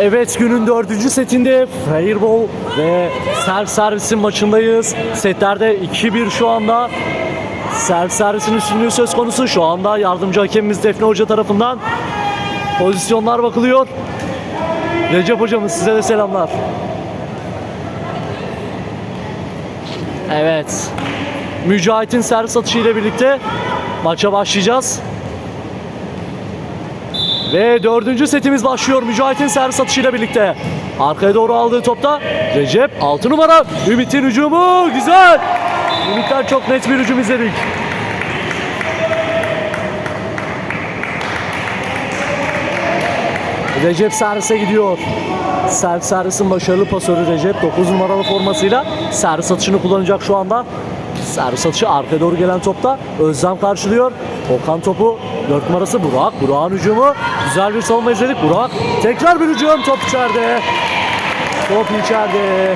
Evet günün dördüncü setinde Fireball ve Self Servis'in maçındayız. Setlerde 2-1 şu anda. Self Servis'in üstünlüğü söz konusu. Şu anda yardımcı hakemimiz Defne Hoca tarafından pozisyonlar bakılıyor. Recep hocamız size de selamlar. Evet. Mücahit'in servis atışı ile birlikte maça başlayacağız. Ve dördüncü setimiz başlıyor Mücahit'in servis atışıyla birlikte. Arkaya doğru aldığı topta Recep 6 numara Ümit'in hücumu güzel. Ümit'ten çok net bir hücum izledik. Recep servise gidiyor. Servis servisin başarılı pasörü Recep 9 numaralı formasıyla servis atışını kullanacak şu anda. Servis atışı arkaya doğru gelen topta Özlem karşılıyor. Okan topu 4 numarası Burak. Burak'ın hücumu. Güzel bir savunma izledik. Burak tekrar bir hücum. Top içeride. Top içeride.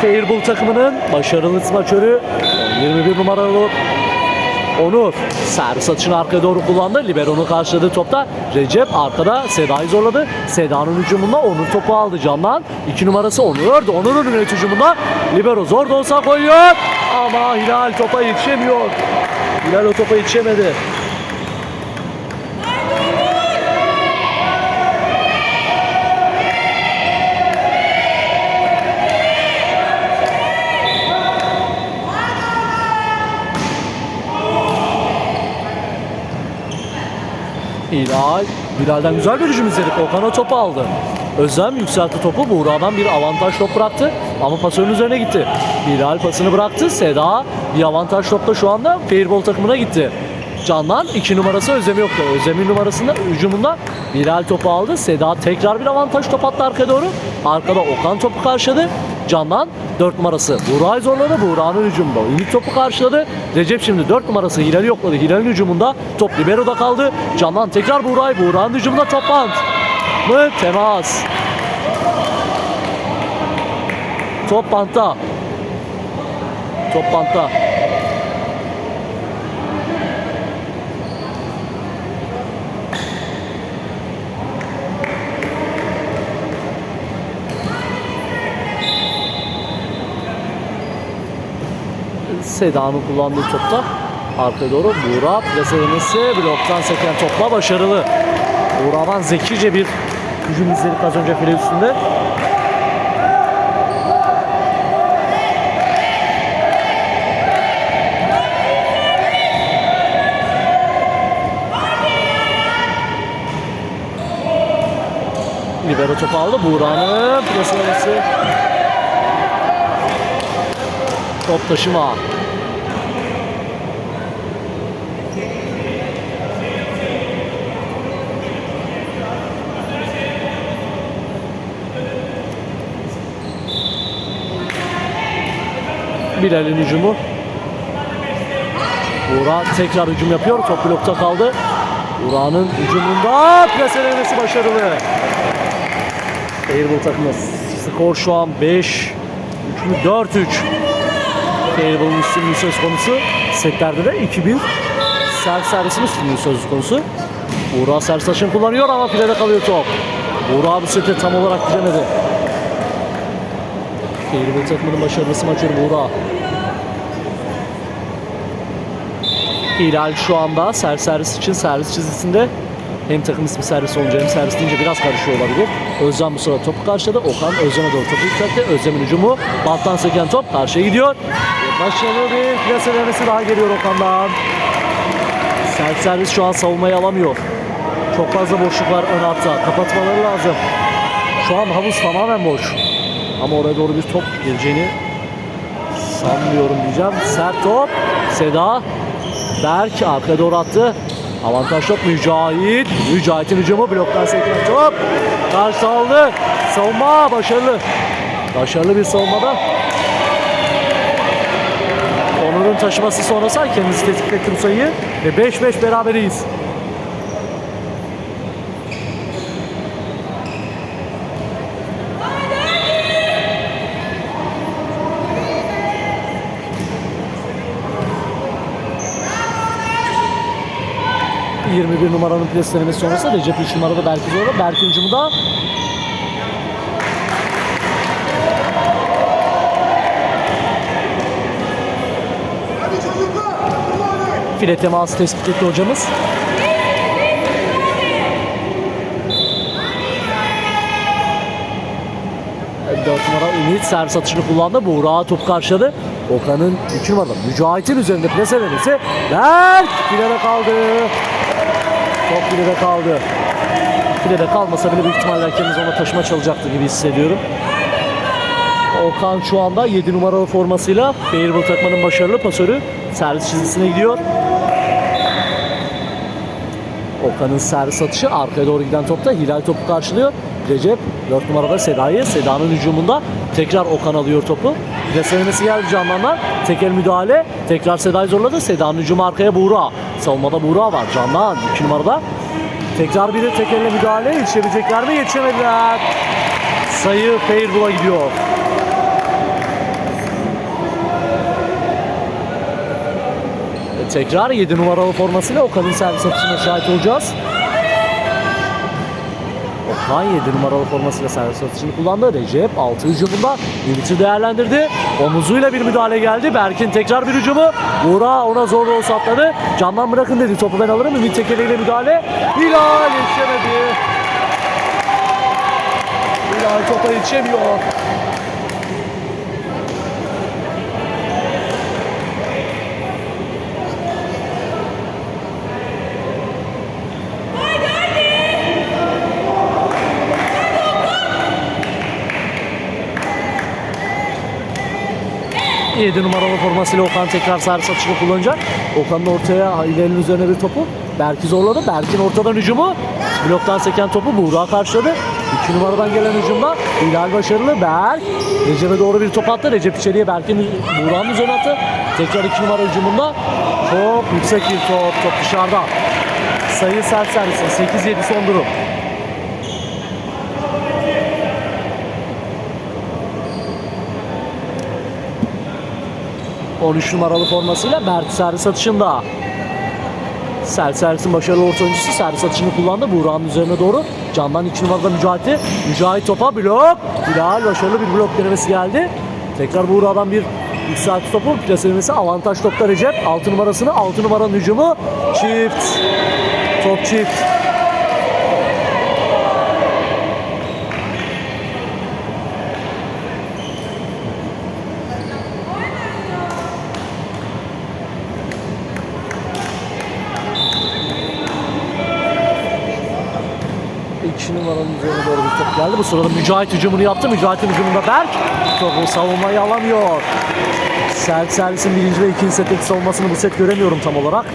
Fairball takımının başarılı smaçörü 21 numaralı Onur servis atışını arkaya doğru kullandı. Libero'nun karşıladığı topta Recep arkada Seda'yı zorladı. Seda'nın hücumunda Onur topu aldı camdan. 2 numarası Onur. Onur'un ünit hücumunda Libero zor da olsa koyuyor. Ama Hilal topa yetişemiyor. Hilal o topa yetişemedi. Hilal. Hilal'den güzel bir hücum izledik. Okan o topu aldı. Özlem yükseltti topu. Buğra'dan bir avantaj top bıraktı. Ama pasörün üzerine gitti. Hilal pasını bıraktı. Seda bir avantaj topta şu anda Fairball takımına gitti. Candan 2 numarası Özlem yoktu. Özlem'in numarasında hücumunda Hilal topu aldı. Seda tekrar bir avantaj top attı arkaya doğru. Arkada Okan topu karşıladı. Candan 4 numarası Buğra'yı zorladı. Buğra'nın hücumunda Ümit topu karşıladı. Recep şimdi 4 numarası Hilal'i yokladı. Hilal'in hücumunda top Libero'da kaldı. Candan tekrar Buğra'yı. Buğra'nın hücumunda top bant. Mı? Temas. Top bantta. Top bantta. Seda'nın kullandığı topta arkaya doğru Buğra plaselemesi bloktan seken topla başarılı. Buğra'dan zekice bir hücum izledik az önce file üstünde. Libero topu aldı. Buğra'nın plaselemesi. Top taşıma. Bilal'in hücumu. Buğra tekrar hücum yapıyor. Top blokta kaldı. Buğra'nın hücumunda plaselemesi başarılı. Airball takımı skor şu an 5 3 4-3. Airball'ın üstünlüğü söz konusu. Setlerde de 2-1. Servis servisin üstünlüğü söz konusu. Buğra servis açını kullanıyor ama filede kalıyor top. Buğra bu sete tam olarak gidemedi. Airball takımının başarılısı maçı Buğra. Hilal şu anda servis servis için servis çizgisinde hem takım ismi servis olunca hem servis deyince biraz karışıyor olabilir. Özlem bu sırada topu karşıladı. Okan Özlem'e doğru topu yükseltti. Özlem'in hücumu banttan seken top karşıya gidiyor. Başarılı bir plase denemesi daha geliyor Okan'dan. Servis servis şu an savunmayı alamıyor. Çok fazla boşluk var ön hatta. Kapatmaları lazım. Şu an havuz tamamen boş. Ama oraya doğru bir top geleceğini sanmıyorum diyeceğim. Sert top. Seda. Berk arkaya doğru attı. Avantaj top Mücahit. Mücahit'in hücumu bloktan seken top. Karşı aldı. Savunma başarılı. Başarılı bir savunmada. Onur'un taşıması sonrası kendisi tetikletti bu sayıyı. Ve 5-5 beraberiyiz. 21 numaranın pres denemesi sonrası Recep 3 numarada Berk'i zorla. Berk'in hücumu da file teması tespit etti hocamız. 4 numara Ümit servis atışını kullandı. Buğra top karşıladı. Okan'ın 2 numarada Mücahit'in üzerinde pres edemesi. Berk filede kaldı. Top filede kaldı. Filede kalmasa bile büyük ihtimalle hakemimiz ona taşıma çalacaktı gibi hissediyorum. Okan şu anda 7 numaralı formasıyla Fairball takmanın başarılı pasörü servis çizgisine gidiyor. Okan'ın servis atışı arkaya doğru giden topta Hilal topu karşılıyor. Recep 4 numarada Seda'yı. Seda'nın hücumunda tekrar Okan alıyor topu. Deselemesi geldi Candan'dan. Tekel müdahale. Tekrar Seda'yı zorladı. Seda'nın hücumu arkaya Buğra. Savunmada Buğra var. Candan 2 numarada. Tekrar biri tekelle müdahale. Yetişebilecekler mi? Yetişemediler. Sayı Fairball'a gidiyor. Tekrar 7 numaralı formasıyla Okan'ın servis atışına şahit olacağız. Okan 7 numaralı formasıyla servis atışını kullandı. Recep 6 hücumunda Ümit'i değerlendirdi. Omuzuyla bir müdahale geldi. Berk'in tekrar bir hücumu. Buğra ona zor da olsa atladı. Camdan bırakın dedi. Topu ben alırım. Ümit tekeliyle müdahale. Hilal yetişemedi. Hilal topa yetişemiyor. Yedi numaralı formasıyla Okan tekrar servis atışını kullanacak. Okan'ın ortaya Hilal'in üzerine bir topu. Berk'i zorladı. Berk'in ortadan hücumu. Bloktan seken topu Buğra karşıladı. 2 numaradan gelen hücumda Hilal başarılı. Berk Recep'e doğru bir top attı. Recep içeriye Berk'in Buğra'nın üzerine attı. Tekrar 2 numara hücumunda çok yüksek bir top. Top dışarıda. Sayı sert servisi. 8-7 son durum. 13 numaralı formasıyla Mert servis atışında. Sel servisin başarılı orta oyuncusu servis atışını kullandı. Buğra'nın üzerine doğru. Candan 2 numarada Mücahit'i. Mücahit topa blok. Hilal başarılı bir blok denemesi geldi. Tekrar Buğra'dan bir yükselti topu. Plaselemesi avantaj topta Recep. 6 numarasını 6 numaranın hücumu. Çift. Top çift. İki numaranın üzerine doğru bir top geldi. Bu sırada Mücahit hücumunu yaptı. Mücahit'in hücumunda Berk topu savunmayı alamıyor. Sert servisin birinci ve ikinci setteki savunmasını bu set göremiyorum tam olarak.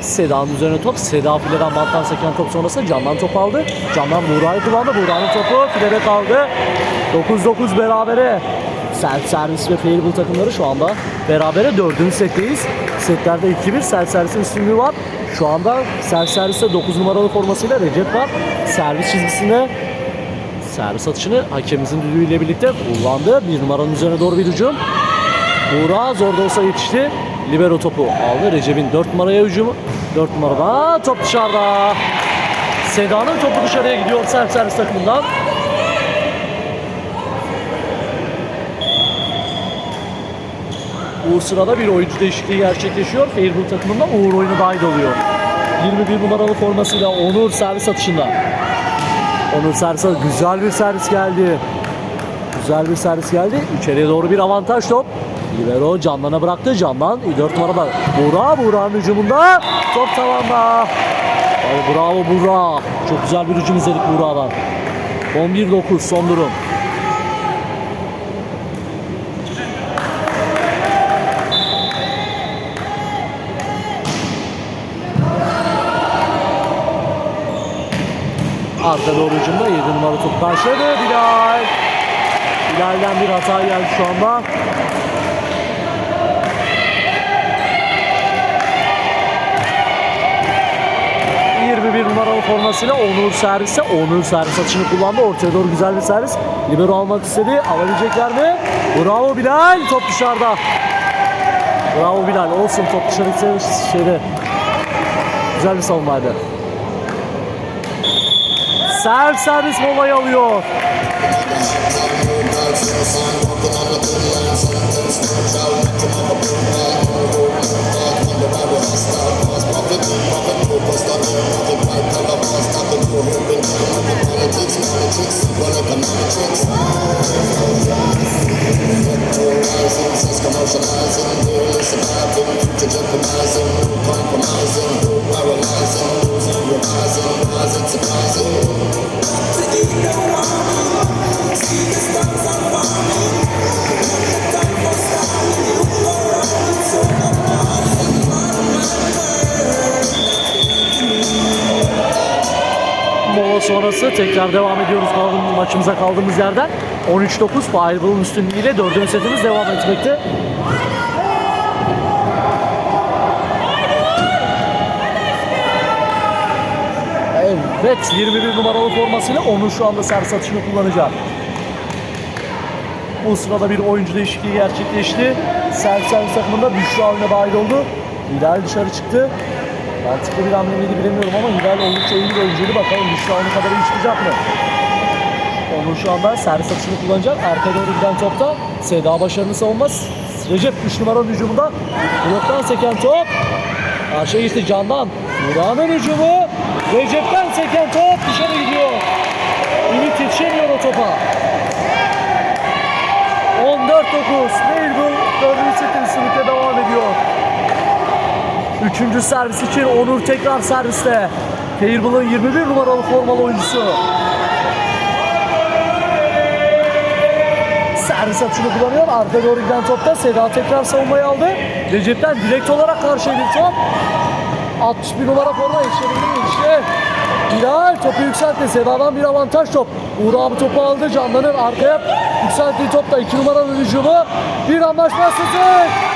Seda'nın üzerine top. Seda fileden banttan seken top sonrası Can'dan top aldı. Can'dan Buğra'yı kullandı. Buğra'nın topu filede kaldı. 9-9 berabere. Sert servis ve Fairball takımları şu anda berabere. Dördüncü setteyiz. Setlerde 2-1. Sert servisin üstünlüğü var. Şu anda sert serviste 9 numaralı formasıyla Recep var. Servis çizgisinde servis atışını hakemimizin düdüğüyle birlikte kullandı. Bir numaranın üzerine doğru bir hücum. Buğra zor da olsa yetişti. Libero topu aldı. Recep'in 4 numaraya hücumu. 4 numarada top dışarıda. Seda'nın topu dışarıya gidiyor sert servis takımından. Bu sırada bir oyuncu değişikliği gerçekleşiyor. Fairball takımında Uğur oyunu dahil oluyor. 21 numaralı formasıyla Onur servis atışında. Onur servis güzel bir servis geldi. Güzel bir servis geldi. İçeriye doğru bir avantaj top. Libero Candan'a bıraktı. Candan 4 numarada. Buğra. Buğra'nın hücumunda. Top tavanda. Bravo Buğra. Çok güzel bir hücum izledik Buğra'dan. 11-9 son durum. Arka doğru hücumda 7 numara top karşıladı. Bilal. Bilal'den bir hata geldi şu anda. 21 numaralı formasıyla Onur servise. Onur servis atışını kullandı. Ortaya doğru güzel bir servis. Libero almak istedi. Alabilecekler mi? Bravo Bilal. Top dışarıda. Bravo Bilal. Olsun top dışarı gitse şeyde. Güzel bir savunmaydı. Serv servis molayı alıyor. Sonrası tekrar devam ediyoruz kaldığımız maçımıza kaldığımız yerden. 13-9 Fireball'ın üstünlüğüyle dördüncü setimiz devam etmekte. Evet 21 numaralı formasıyla onu şu anda servis atışını kullanacak. Bu sırada bir oyuncu değişikliği gerçekleşti. Servis servis takımında Büşra oyuna dahil oldu. Hilal dışarı çıktı. Mantıklı bir hamle miydi bilemiyorum ama Hilal oldukça iyi bir oyuncuydu. Bakalım Büşra oyunu kadar iyi çıkacak mı? Onur şu anda servis atışını kullanacak. Arka doğru giden topta Seda başarılı savunmaz. Recep 3 numaranın hücumunda bloktan seken top. Karşıya gitti Candan. Burak'ın hücumu. Recep'ten seken top dışarı gidiyor. Ümit yetişemiyor o topa. 14-9. Meyvul 4. setin sınıfta devam ediyor. Üçüncü servis için Onur tekrar serviste. Fairball'ın 21 numaralı formalı oyuncusu. Servis atışını kullanıyor. Arka doğru giden topta Seda tekrar savunmayı aldı. Recep'ten direkt olarak karşıya bir top. 61 numara forma mi? İşte Bilal topu yükseltti. Seda'dan bir avantaj top. Uğur abi topu aldı. Canlanır arkaya yükselttiği topta 2 numaranın hücumu. Bir anlaşmazsızlık.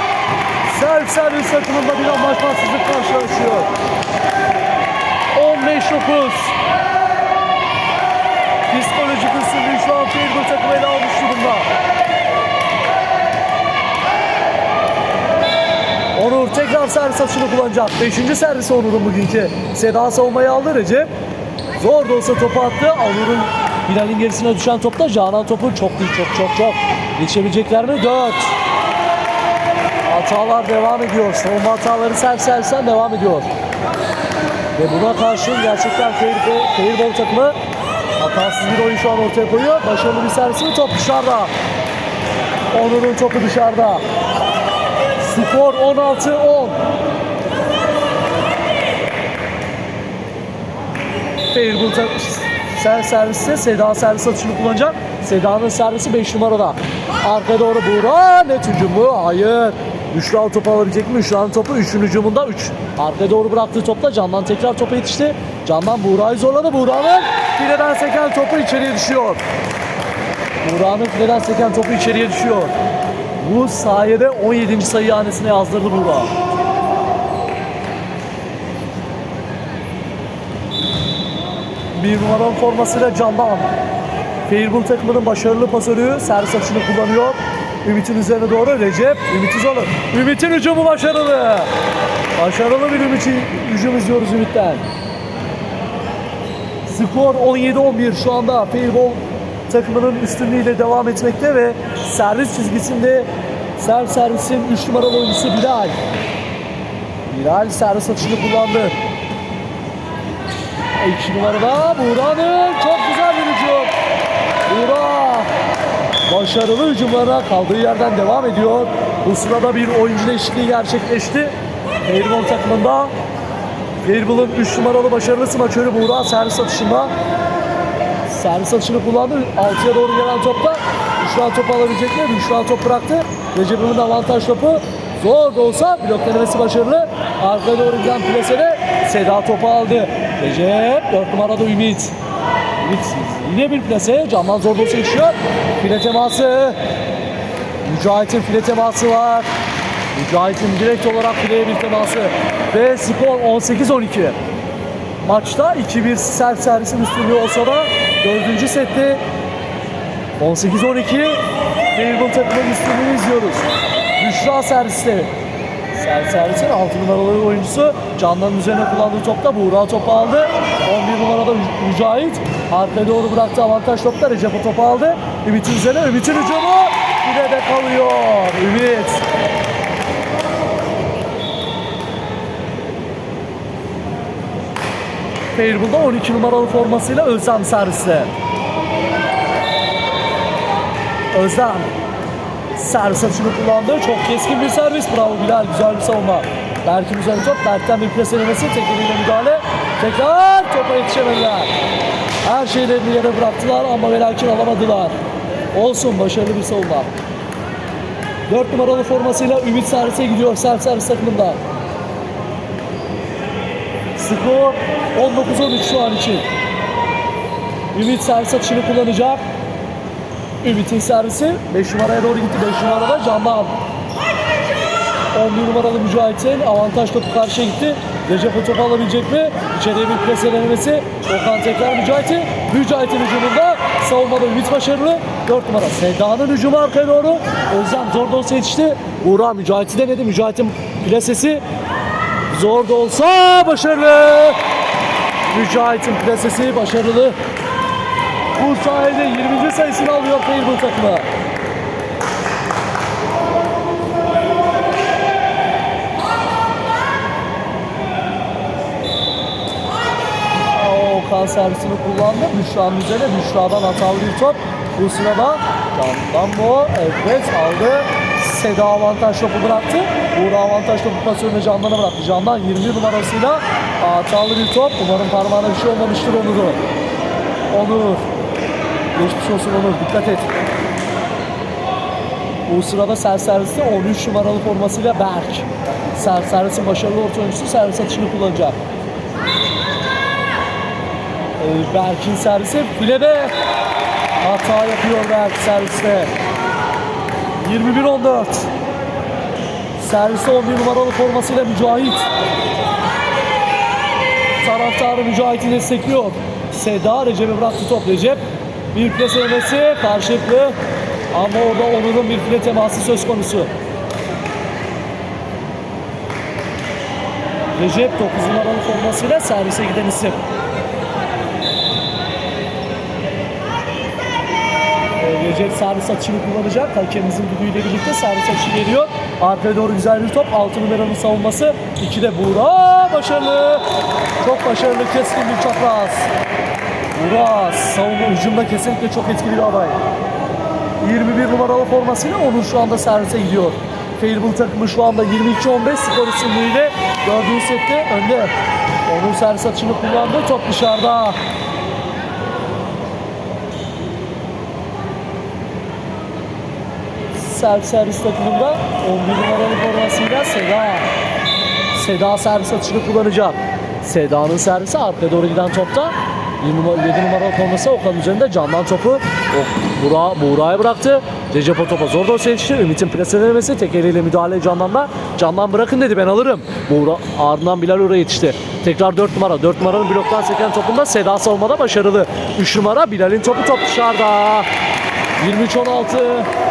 Servis takımında bir anlaşmazsızlık karşılaşıyor. 15-9. Psikolojik üstünlüğü şu an Fairgold takımı ele almış durumda. Onur tekrar servis atışını kullanacak. Beşinci servisi Onur'un bugünkü. Seda savunmayı aldı Recep. Zor da olsa topu attı. Onur'un Hilal'in gerisine düşen topta Canan topu çok değil çok çok çok. Yetişebilecekler mi? Dört. Hatalar devam ediyor. Savunma hataları servis servisten devam ediyor. Ve buna karşın gerçekten Fairball, Fairball takımı hatasız bir oyun şu an ortaya koyuyor. Başarılı bir servis mi? Top dışarıda. Onur'un topu dışarıda. Skor 16-10. Fairball tak- sen serviste Seda servis atışını kullanacak. Seda'nın servisi 5 numarada. Arka doğru Buğra. Net hücumu. Hayır. Büşra topu alabilecek mi? Büşra'nın topu 3'ün hücumunda 3. Arka doğru bıraktığı topla Candan tekrar topa yetişti. Candan Buğra'yı zorladı. Buğra'nın fileden seken topu içeriye düşüyor. Buğra'nın fileden seken topu içeriye düşüyor. Bu sayede 17. sayı hanesine yazdırdı Buğra. Bir numaralı formasıyla Candan. Fairball takımının başarılı pasörü servis atışını kullanıyor. Ümit'in üzerine doğru Recep. Ümit'i zorlu. Ümit'in hücumu başarılı. Başarılı bir Ümit hücum izliyoruz Ümit'ten. Skor 17-11 şu anda Fairball takımının üstünlüğüyle devam etmekte ve servis çizgisinde serv servisin 3 numaralı oyuncusu Bilal. Bilal servis atışını kullandı. 2 numarada Buğra'nın çok güzel bir hücum. Buğra başarılı hücumlara kaldığı yerden devam ediyor. Bu sırada bir oyuncu değişikliği gerçekleşti. Fairball takımında Fairball'ın 3 numaralı başarılı smaçörü Buğra servis atışında servis atışını kullandı. 6'ya doğru gelen topta Büşra topu alabilecek mi? Büşra top bıraktı. Recep'in avantaj topu zor da olsa blok denemesi başarılı. Arkaya doğru giden plasede Seda topu aldı. Recep 4 numarada Ümit. Ümit yine bir plase. Camdan zor da olsa geçiyor. File teması. Mücahit'in file teması var. Mücahit'in direkt olarak fileye bir teması. Ve skor 18-12. maçta 2-1 sert servisin üstünlüğü olsa da 4. sette 18-12 Fairable takımın üstünlüğünü izliyoruz. Büşra serviste. Servisin 6 numaralı oyuncusu Candan'ın üzerine kullandığı topta Buğra topu aldı. 11 numarada Mü- Mücahit arkaya doğru bıraktı avantaj topta Recep topu aldı. Ümit'in üzerine Ümit'in hücumu yine de kalıyor. Ümit Fairball'da 12 numaralı formasıyla Özlem serviste. Özlem servis atışını kullandı. Çok keskin bir servis. Bravo Bilal. Güzel bir savunma. Berk'in üzerine top. Berk'ten bir pres. Tekeriyle müdahale. Tekrar topa yetişemediler. Her şeylerini yere bıraktılar ama ve alamadılar. Olsun başarılı bir savunma. 4 numaralı formasıyla Ümit servise gidiyor. Servis servis takımında. Skor 19-13 şu an için. Ümit servis atışını kullanacak. Ümit'in servisi 5 numaraya doğru gitti. 5 numarada Candan. 11 numaralı Mücahit'in avantaj topu karşıya gitti. Recep topu alabilecek mi? İçeriye bir pres denemesi. Okan tekrar Mücahit'i. Mücahit'in hücumunda savunmada Ümit başarılı. 4 numara Seda'nın hücumu arkaya doğru. Özlem zor da olsa yetişti. Uğra Mücahit'i denedi. Mücahit'in plasesi Zor da olsa başarılı. Mücahit'in plasesi başarılı. Bu sayede 20. sayısını alıyor Fairbull takımı. Okan servisini kullandı. Büşra'nın üzerine Büşra'dan hatalı bir top. Bu sırada Can'dan bu. Evet aldı. Seda avantaj topu bıraktı. Uğur avantaj topu pasörüne Candan'a bıraktı. Candan 20 numarasıyla hatalı bir top. Umarım parmağına bir şey olmamıştır Onur'u. Onur. Geçmiş olsun Onur. Dikkat et. Bu sırada serviste 13 numaralı formasıyla Berk. Servisin başarılı orta oyuncusu servis atışını kullanacak. Berk'in servisi filede hata yapıyor Berk serviste. 21-14. Serviste 11 numaralı formasıyla Mücahit. Taraftarı Mücahit'i destekliyor. Seda Recep'e bıraktı top Recep. Bir pres elemesi karşılıklı. Ama orada Onur'un bir file teması söz konusu. Recep 9 numaralı formasıyla servise giden isim. Recep servis atışını kullanacak. Hakemimizin düdüğüyle birlikte servis atışı geliyor. Arkaya doğru güzel bir top. 6 numaranın savunması. 2'de Buğra. Başarılı. Çok başarılı. Keskin bir çapraz. Buğra savunma hücumda kesinlikle çok etkili bir aday. 21 numaralı formasıyla Onur şu anda servise gidiyor. Fairbull takımı şu anda 22-15 skor üstünlüğüyle dördüncü sette önde. Onur servis atışını kullandı. Top dışarıda. Servis servis takımında 11 numaralı formasıyla Seda. Seda servis atışını kullanacak. Seda'nın servisi arkaya doğru giden topta 7 numaralı, 7 numaralı forması Okan üzerinde candan topu Buğra, Buğra'ya bıraktı. Recep topa zor da yetişti. Ümit'in pres denemesi tek eliyle müdahale Candan'da. Candan bırakın dedi ben alırım. Buğra ardından Bilal oraya yetişti. Tekrar 4 numara. 4 numaranın bloktan seken topunda Seda savunmada başarılı. 3 numara Bilal'in topu top dışarıda. 23-16.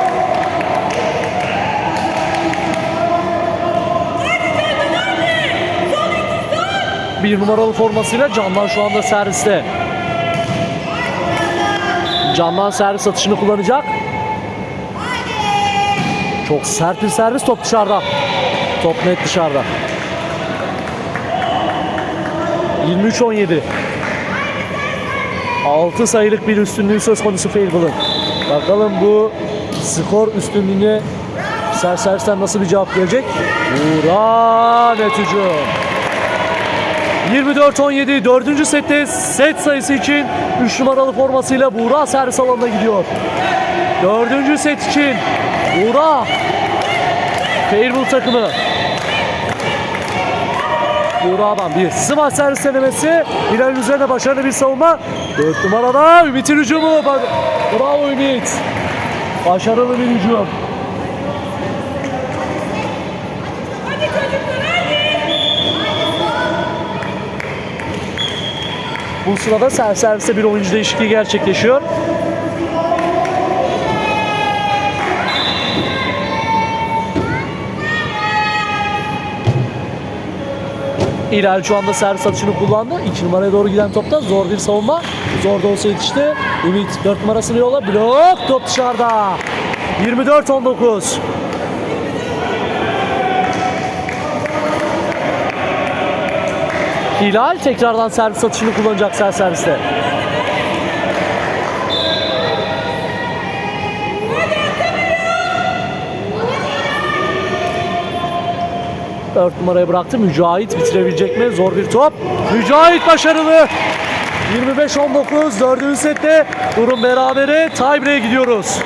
Bir numaralı formasıyla Candan şu anda serviste. Candan servis atışını kullanacak. Çok sert bir servis top dışarıda. Top net dışarıda. 23-17. 6 sayılık bir üstünlüğü söz konusu Fairbull'ın. Bakalım bu skor üstünlüğüne serseristen nasıl bir cevap gelecek? Buğra net hücum. 24-17 4. sette set sayısı için 3 numaralı formasıyla Buğra servis alanına gidiyor. 4. set için Buğra Fairbull takımı Buğra'dan bir smaç servis denemesi. Bilal'in üzerine başarılı bir savunma. 4 numarada Ümit'in hücumu. Bravo Ümit. Başarılı bir hücum. Bu sırada ser serviste bir oyuncu değişikliği gerçekleşiyor. İlal şu anda servis atışını kullandı. 2 numaraya doğru giden topta zor bir savunma. Zor da olsa yetişti. Ümit 4 numarasını yola. Blok top dışarıda. 24-19. Hilal tekrardan servis atışını kullanacak ser serviste. Dört numaraya bıraktı. Mücahit bitirebilecek mi? Zor bir top. Mücahit başarılı. 25-19 dördüncü sette durum berabere. Tiebreak'e gidiyoruz.